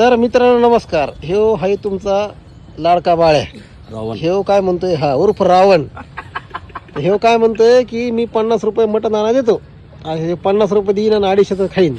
तर मित्रांनो नमस्कार. हे आहे तुमचा लाडका बाळ्या रावण. हे काय म्हणतोय? हा उर्फ रावण. हे काय म्हणतोय की मी पन्नास रुपये मटण आणा देतो. आणि हे पन्नास रुपये देईन आणि अडीचशे खाईन.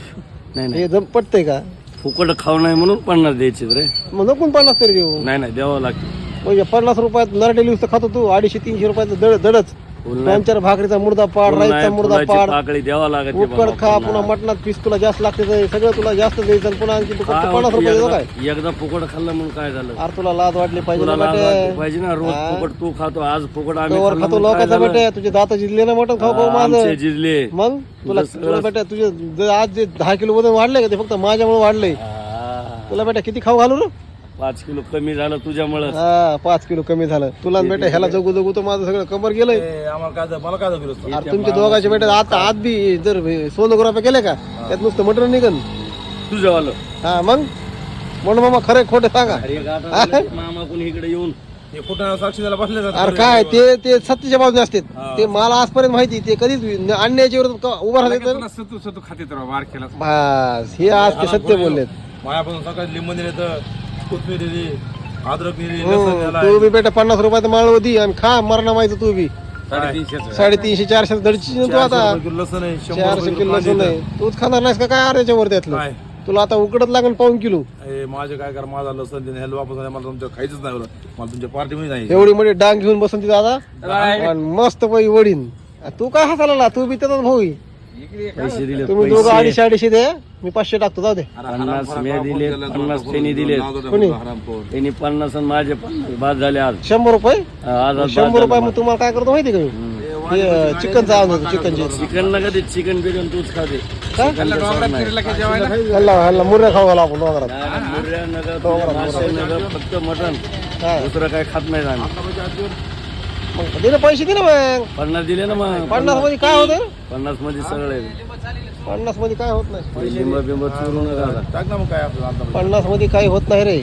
नाही नाही. हे जम पटतंय का? फुकट खाऊ नाही म्हणून पन्नास द्यायचे रे. मग नको पन्नास तरी देऊ. नाही नाही द्यावं लागते. म्हणजे पन्नास रुपयात नरडेली नुसतं खातो तू अडीचशे तीनशे रुपयाचं दड दडच. दोन चार भाकरीचा मुर्दा पाड राईसचा मुर्दा पाड. द्यावा लागते उकड खा. पुन्हा मटणात पीस तुला जास्त लागते सगळं तुला जास्त द्यायचं आणि पुन्हा आणखी तू फक्त पन्नास रुपये देतो काय? एकदा फुकट खाल्लं म्हणून काय झालं? अरे तुला लाज वाटली पाहिजे ना बेटे. पाहिजे ना रोज. फुकट तू खातो आज फुकट आम्ही खातो लोकांचा? बेटे तुझे दात जिजले ना मटण खाऊ माझं. जिजले. मग? तुला तुला सगळं- बेटा तुझे आज जे दहा किलो वजन वाढलंय का ते फक्त माझ्यामुळे वाढलंय. हा, तुला बेटा किती खाऊ घालू रे? पाच किलो कमी झालं तुझ्यामुळं. हा पाच किलो कमी झालं. तुला बेटा ह्याला जगू जगू तर माझं सगळं कमर गेलंय. आम्हाला काय मला काय अरे तुमच्या दोघांचे बेटे आता आत बी जर सोनोग्राफी केले का त्यात नुसतं मटण निघन. तुझ्यावालं. हा मग? म्हणून मामा खरे खोटे सांगा. मामा कोणी इकडे येऊन. हे अरे काय ते ते सत्याच्या बाजूने असतात. ते मला आजपर्यंत माहिती ते कधीच का उभा राहते तर? सतू सतू खाते तर वार केला बस हे आज ते सत्य बोललेत. मायापासून सकाळी लिंबू दिले तर कोथमीर अद्रक हो, तू बी बेटा पन्नास रुपयाचं माळ दी आणि खा मरणा माहिती तू बी. साडेतीनशे चारशे धडची तू आता. लसण आहे शंभर चारशे रुपये किलो लसूण आहे. तूच खाणार नाहीस का? काय अरे याच्यावर त्यातलं? काय? तुला आता उकडत लागेल पाऊन किलो. हे माझे काय कर माझा लसण देणे ह्याला वापस मला तुमच्या खायचंच नाही. मला तुमच्या पार्टीमध्ये नाही. एवढी मोठी डांग घेऊन बसून तिथं आता. आणि मस्त पैकी वडीन. तू काय हसायला तू बी त्याचाच भाऊ आहे. पैसे दिले तुम्ही दोघं अडीचशे अडीचशे दे मी पाचशे टाकतो जाऊ दे. पन्नास मी दिले पन्नास त्यांनी दिले कोणी? त्यांनी पन्नास आणि माझे पन्नास बाद झाले आज. शंभर रुपये? आज आज शंभर रुपये मग तुम्हाला काय करतो माहिती का? मी हे चिकनचा चिकनचे चिकन नका ते चिकन बिकन तूच खाते? चिकनचं सर नाही. हल्ला हल्ला मुर्ऱ्या खाऊ घाला आपण डोंगरात. नाही, मुर्ऱ्या नका तुझ्या मासे नका फक्त मटन हा. दुसरं काय खात नाही आम्ही. मग दे ना पैसे दे ना मग. पन्नास दिले ना मग. पन्नासमध्ये काय होतं? पन्नासमध्ये सगळे. पन्नासमध्ये काय होत नाही. लिंब बिंब चुरू नका आता. टाक ना मग काय आपलं आता. पन्नासमध्ये काही होत नाही रे.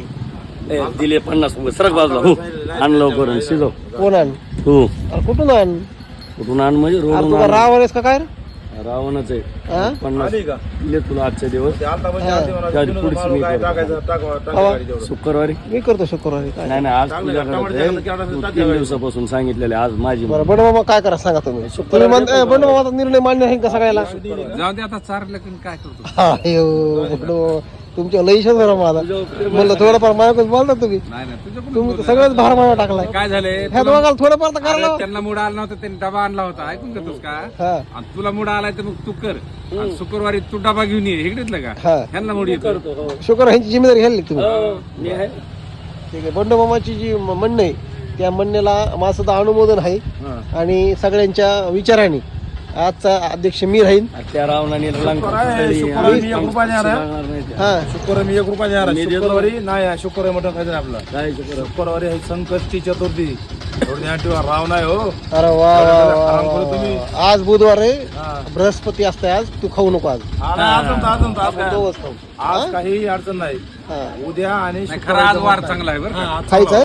ए, दिले पन्नास. रुपये सरक बाजूला. हो आण लवकर आणि शिजव. कोण आण? हो. अरे कुठून आण? कुठून आण म्हणजे अरे रोडून तुला. राव का काय रे? रावणच आहे? पन्नास आली का दिले तुला आजचे दिवस आता म्हणजे आधी म्हणा, त्याची जुनं पुढची माल मी काय करतो. टाकायचं टाक टाक हवा. गाडी तेवढं. शुक्रवारी मी करतो शुक्रवारी काय नाही नाही आज चांगलं तुझ्या आहे. टमाटर घरात आहे. टाकलं की आता तू टाक तीन. दिवसापासून सांगितलेले आज माझी बरं बंड मामा काय करा सांगा तुम्ही तुम्ही म्हणताय बंड मामाचा निर्णय मान्य आहे का सगळ्याला जाऊ दे आता चारलं की काय करतो हा, तुमच्या लई जरा माझा म्हणलं थोडंफार माझ्याकडे बोलता तुम्ही? नाही नाही तुझ्याकडून तुम्ही तर सगळ्यात भार माझ्या टाकलाय. काय झाले? ह्या दोघाला थोडंफार तर करायला त्यांना मूड आला नव्हता त्यांनी डबा आणला होता. ऐकून घेतोस का? हा. आणि तुला मूड आलाय तर मग तू कर. आणि शुक्रवारी तू डबा घेऊन ये इकडेच का हा. ह्यांना मूड येतो शुक्र ह्यांची जिम्मेदारी घ्यायला तुम्ही हो, मी आहे. ठीक आहे बंड मामाची जी म्हणणं आहे त्या म्हणण्याला माझं सुद्धा अनुमोदन आहे. आणि सगळ्यांच्या विचाराने. आजचा अध्यक्ष मी राहीन त्या रावणाने लंका शुक्रवारी. शुक्रवारी मी एक रुपया. शिकवणार नाही. हा शुक्रवारी मी एक रुपया देणार आहे. मी देतो. शुक्रवारी नाही आहे. शुक्रवारी मटण खायचं नाही आपलं काय शुक्रवार? शुक्रवारी आहे संकष्टी चतुर्थी हो अरे वा वा. आज बुधवार आहे हा. बृहस्पती असते आज तू खाऊ नको आज आला, अजून तर- अजून तर- आपण दोघंच खाऊ आज काही अडचण नाही हा उद्या आणि खरं आज वार चांगला आहे बरं खायचं आहे